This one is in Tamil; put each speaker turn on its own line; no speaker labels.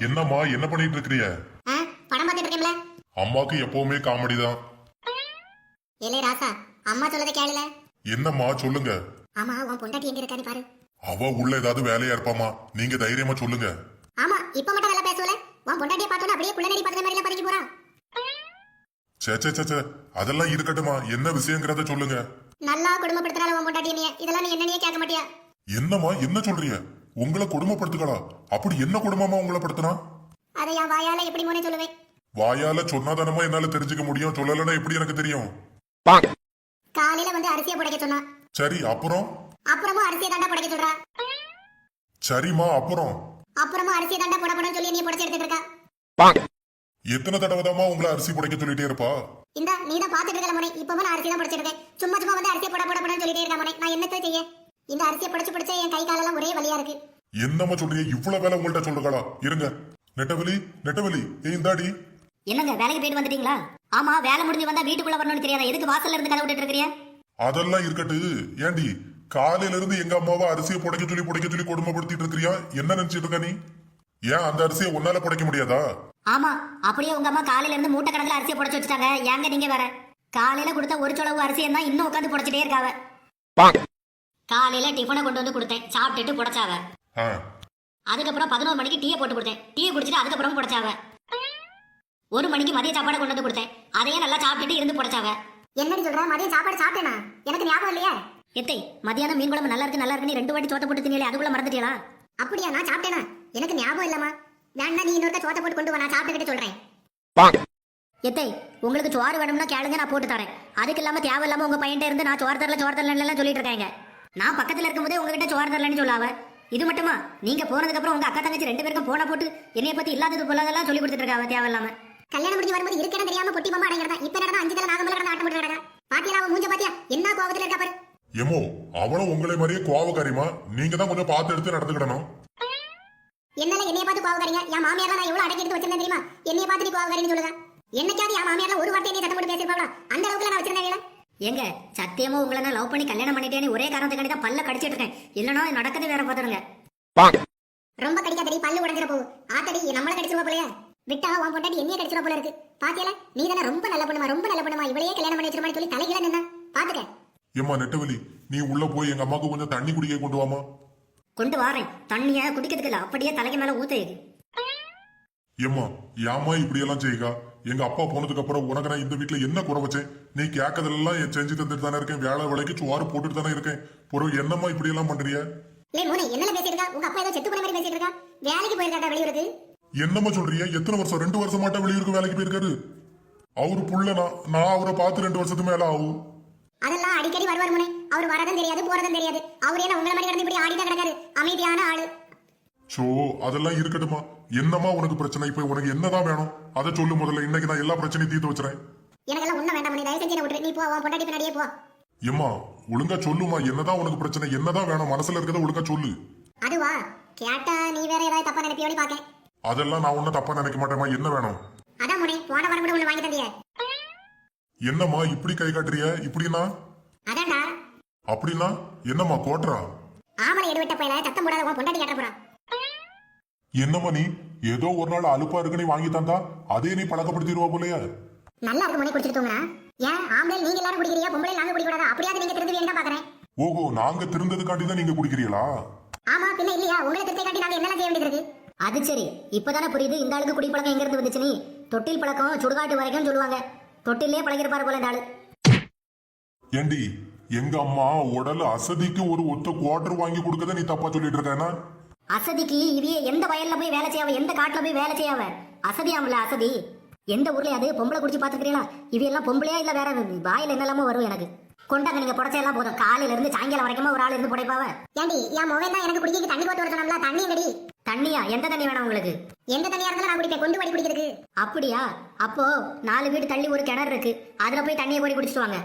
என்னம்மா என்ன பண்ணிட்டு இருக்கிறிய
ஆ படம் பார்த்துட்டு இருக்கேன்ல
அம்மாக்கு எப்பவுமே காமெடி தான்.
ஏலே ராசா அம்மா சொல்லதை கேளுல.
என்னம்மா சொல்லுங்க.
ஆமா உன் பொண்டாட்டி எங்க இருக்கான்னு பாரு.
அவ உள்ள ஏதாவது வேலையா இருப்பாமா நீங்க தைரியமா சொல்லுங்க.
ஆமா இப்ப மட்டும் நல்லா பேசுவல? உன் பொண்டாட்டியை பார்த்தோன்னா அப்படியே குள்ளநெறி பார்த்த மாதிரி பறிக்க போறா.
சே சே சே, அதெல்லாம் இருக்கட்டுமா என்ன விஷயங்கிறத சொல்லுங்க.
நல்லா குடும்பப்படுத்தினால உன் பொண்டாட்டி நீ இதெல்லாம் நீ என்னன்னே கேட்க மாட்டியா?
என்னம்மா என்ன சொல்றீங்க? உங்களை கொடுமைப்படுத்துகளா அப்படி என்ன குடும்பமா உங்களை படுத்துனா?
அதை என் வாயால எப்படி மோனே சொல்லுவேன்?
வாயால சொன்னாதானமா என்னால தெரிஞ்சுக்க முடியும்? சொல்லலைன்னா எப்படி எனக்கு தெரியும்?
காலையில வந்து அரிசியை புடைக்க சொன்னா.
சரி அப்புறம்?
அப்புறமும் அரிசியை தாண்டா புடைக்க சொல்றா.
சரிம்மா அப்புறம்?
அப்புறமும் அரிசியை தாண்டா புட புடன்னு சொல்லி நீ புடைச்சு எடுத்துட்டு இருக்கா?
எத்தனை தடவைதாம்மா உங்களை அரிசி புடைக்க சொல்லிட்டே இருப்பா?
இந்த நீ தான் பாத்துட்டு இருக்கல மோனே. இப்பவும் நான் அரிசி தான் புடைச்சிருக்கேன். சும்மா சும்மா வந்து அரிசியை புட புட புடன்னு சொல்லிட்டே இருக்கா மோனே. நான் என்னத்த செய்ய? இந்த அரிசியை புடைச்சு புடிச்சு என் கை காலெல்லாம் ஒரே வலியா இருக்கு.
என்னம்மா சொல்றீங்க? இவ்வளவு வேலை உங்கள்ட்ட சொல்லுங்களா இருங்க. நெட்டவெளி நெட்டவெளி. ஏய் இந்தாடி.
என்னங்க வேலைக்கு போயிட்டு வந்துட்டீங்களா? ஆமா வேலை முடிஞ்சு வந்தா வீட்டுக்குள்ள வரணும்னு தெரியாதா? எதுக்கு வாசல்ல இருந்து கதை விட்டுட்டு இருக்கிறீங்க
அதெல்லாம் இருக்கட்டு. ஏண்டி காலையில இருந்து எங்க அம்மாவை அரிசியை புடைக்க சொல்லி புடைக்க சொல்லி கொடுமைப்படுத்திட்டு இருக்கிறியா? என்ன நினைச்சிட்டு இருக்க நீ? ஏன் அந்த அரிசியை உன்னால புடைக்க முடியாதா?
ஆமா அப்படியே உங்க அம்மா காலையில இருந்து மூட்டை கணக்குல அரிசியை புடைச்சு வச்சுட்டாங்க. ஏங்க நீங்க வேற? காலையில கொடுத்த ஒரு சொலவு அரிசியை தான் இன்னும் உட்காந்து புடைச்சிட்டே இருக்காவ. காலையில டிஃபனை கொண்டு வந்து கொடுத்தேன். சாப்பிட்டுட்டு புடைச்சாவ. அதுக்கப்புறம் பதினோரு மணிக்கு டீயை போட்டு கொடுத்தேன். டீயை குடிச்சிட்டு அதுக்கப்புறம் புடைச்சாவ. ஒரு மணிக்கு மதிய சாப்பாடை கொண்டு வந்து கொடுத்தேன். அதையே நல்லா சாப்பிட்டுட்டு இருந்து புடைச்சாவ.
என்னடி சொல்ற? மதியம் சாப்பாடு சாப்பிட்டேனா? எனக்கு ஞாபகம் இல்லையே.
எத்தை மதியானம் மீன் குழம்பு நல்லா இருக்கு நல்லா இருக்குன்னு ரெண்டு வாட்டி சோத்த போட்டு திணியலே அதுக்குள்ள மறந்துட்டீங்களா
அப்படியா நான் சாப்பிட்டேனா? எனக்கு ஞாபகம் இல்லம்மா. வேணா நீ இன்னொருத்த சோத்த போட்டு கொண்டு வா நான் சாப்பிட்டுக்கிட்டு சொல்றேன்.
எத்தை உங்களுக்கு சோறு வேணும்னா கேளுங்க நான் போட்டு தரேன். அதுக்கு இல்லாம தேவையில்லாம உங்க பையன்ட்ட இருந்து நான் சோறு தரல சோறு தரலன்னு எல்லாம் சொல்லிட்டு இருக்காங்க. நான் பக்கத்துல இருக்கும்போதே உங்ககிட்ட சோறு தரலன்னு சொல்லாவ. இது மட்டுமா? நீங்க போனதுக்கு அப்புறம் உங்க அக்கா தங்கச்சி ரெண்டு பேருக்கும் போன போட்டு என்னைய பத்தி இல்லாதது பொல்லாதெல்லாம் சொல்லி கொடுத்துட்டு இருக்காவ தேவையில்லாம.
கல்யாணம் முடிஞ்சு வரும்போது இருக்கணும் தெரியாம பொட்டி மாமா அடங்கிறதா இப்ப என்னடா அஞ்சு தலை நாகமல கடந்து ஆட்டம் போட்டு கிடக்கா? பாத்தியா அவன் மூஞ்ச பாத்தியா? என்ன கோபத்துல இருக்கா பாரு.
எமோ அவளும் உங்களை மாதிரியே கோவக்காரிமா நீங்க தான் கொஞ்சம் பார்த்து எடுத்து நடந்துக்கிடணும்.
என்னால என்னைய பார்த்து கோவக்காரங்க? என் மாமியார் நான் எவ்வளவு அடக்கி எடுத்து வச்சிருந்தேன் தெரியுமா? என்னைய பார்த்து நீ கோவக்காரின்னு சொல்லுங்க என்னைக்காவது என் மாமியார் ஒரு வார்த்தை நீ சத்தம் போட்டு பேசிருப்பாங்களா அந்த அளவுக்கு நான் வச்சிருந்தேன்
எங்க சத்தியமா உங்களை நான் லவ் பண்ணி கல்யாணம் பண்ணிட்டேன்னு ஒரே காரணத்துக்காண்டி தான் பல்ல கடிச்சிட்டு இருக்கேன். இல்லைன்னா நடக்கது வேற பார்த்துருங்க
ரொம்ப கடிக்காதடி பல்லு உடஞ்சிர போகும் ஆத்தடி நம்மள கடிச்சிருவா போலயே. விட்டா உன் பொண்டாட்டி என்னைய கடிச்சிருவா போல இருக்கு. பாத்தியல? நீ தானே ரொம்ப நல்ல பொண்ணுமா ரொம்ப நல்ல பொண்ணுமா இவளையே கல்யாணம் பண்ணி வச்சிருமான்னு சொல்லி தலைகீழ நின்னா. பாத்துக்க.
ஏம்மா நெட்டவெளி நீ உள்ள போய் எங்க அம்மாவுக்கு கொஞ்சம் தண்ணி குடிக்க கொண்டு வாமா
கொண்டு வாரேன். தண்ணிய குடிக்கிறதுக்கு இல்ல அப்படியே தலைக்கு மேல ஊத்து
ஏம்மா ஏம்மா இப்படி எல்லாம் செய்யுகா எங்க அப்பா போனதுக்கு அப்புறம் உனக்கு நான் இந்த வீட்டுல என்ன குறை வச்சேன்? நீ கேட்கறதெல்லாம் என் செஞ்சு தந்துட்டு தானே இருக்கேன். வேலை வேலைக்கு சுவாறு போட்டுட்டு தானே இருக்கேன். பிறகு என்னம்மா இப்படி எல்லாம் பண்றிய என்னம்மா சொல்றிய எத்தனை வருஷம்? ரெண்டு வருஷம் மாட்டா வெளியூருக்கு வேலைக்கு போயிருக்காரு. அவரு புள்ளனா நான் அவரை பார்த்து ரெண்டு வருஷத்துக்கு மேல ஆகும்.
அதெல்லாம் அடிக்கடி வருவார் முனே. அவர் வரதும் தெரியாது போறதும் தெரியாது. அவர் என்ன உங்களை மாதிரி கிடந்து இப்படி ஆடிதான் கிடக்காரு? அமைதியான ஆளு.
சோ அதெல்லாம் இருக்கட்டுமா என்னம்மா உனக்கு பிரச்சனை? இப்ப உனக்கு என்னதான் வேணும்? அதை சொல்லு முதல்ல. இன்னைக்கு நான் எல்லா பிரச்சனையும் தீர்த்து வச்சுறேன்.
எனக்கெல்லாம் ஒண்ணும் வேண்டாம் முனே தயவு செஞ்சு நீ போ உன் பொண்டாட்டி பின்னாடியே போ.
ஏம்மா ஒழுங்கா சொல்லுமா என்னதான் உனக்கு பிரச்சனை? என்னதான் வேணும்? மனசுல இருக்கிறத ஒழுங்கா சொல்லு.
அதுவா? கேட்டா நீ வேற ஏதாவது தப்பா நினைப்பியோடி பாக்கேன்.
அதெல்லாம் நான் ஒன்னும் தப்பா நினைக்க மாட்டேம்மா. என்ன வேணும்?
அதான் முனே போன வாரம் கூட ஒண்ணு வாங்கி தந்தியே.
என்னம்மா இப்படி கை காட்டுறிய? இப்படின்னா?
அதான்டா.
அப்படின்னா? என்னம்மா கோட்றா?
ஆமலை எடுவிட்ட பையல சத்தம் போடாத. உன் பொண்டாட்டி கேட்ட போறான்
என்னம்மா நீ ஏதோ ஒரு நாள் அலுப்பா இருக்கு நீ வாங்கி தந்தா அதே நீ பழக்கப்படுத்திடுவா போலயே.
நல்லா இருக்கு முனே குடிச்சிட்டு தூங்குறா ஏன்? ஆம்பளை நீங்க எல்லாரும் குடிக்கிறீங்க பொம்பளை நாங்க குடிக்க கூடாதா அப்படியாவது நீங்க திருந்தி வேண்டாம் பாக்குறேன்
ஓஹோ நாங்க திருந்ததுக்காண்டி தான் நீங்க குடிக்கிறீங்களா?
ஆமா பின்ன இல்லையா? உங்களை திருத்த காட்டி நாங்க என்னெல்லாம் செய்ய வேண்டியது
அது சரி. இப்பதானே புரியுது இந்த ஆளுக்கு குடிப்பழக்கம் எங்க இருந்து வந்துச்சு நீ தொட்டில் பழக்கம் சுடுகாட்டு வரைக்கும் சொல்லுவாங்க. தொட்டிலே பழகிருப்பாரு போல இந்த ஆளு.
ஏண்டி எங்க அம்மா உடல் அசதிக்கு ஒரு ஒத்த குவார்டர் வாங்கி கொடுக்கறத நீ தப்பா சொல்லிட்டு இருக்கேனா
அசதிக்கு இவைய எந்த வயல்ல போய் வேலை செய்யாவ? எந்த காட்டுல போய் வேலை செய்யாவ? அசதியாமல அசதி. எந்த ஊர்ல அது? பொம்பளை குடிச்சு பாத்துக்கிறீங்களா இவையெல்லாம் பொம்பளையா இல்ல வேற? வாயில என்னெல்லாமோ வரும் எனக்கு. கொண்டாங்க நீங்க புடைச்செல்லாம் போதும். காலையில இருந்து சாயங்காலம் வரைக்கும் ஒரு ஆள் இருந்து புடைப்பாவ?
ஏண்டி என் மொபைல் தான் எனக்கு குடிக்க தண்ணி போட்டு வர சொன்னோம்ல தண்ணி எங்கடி?
தண்ணியா? எந்த தண்ணி வேணும் உங்களுக்கு?
எந்த தண்ணியா இருந்தாலும் நான் குடிப்பேன். கொண்டு வடி குடிக்கிறதுக்கு.
அப்படியா? அப்போ நாலு வீடு தள்ளி ஒரு கிணறு இருக்கு. அதுல போய் தண்ணியை போய் குடிச்சிட்டு வாங்க.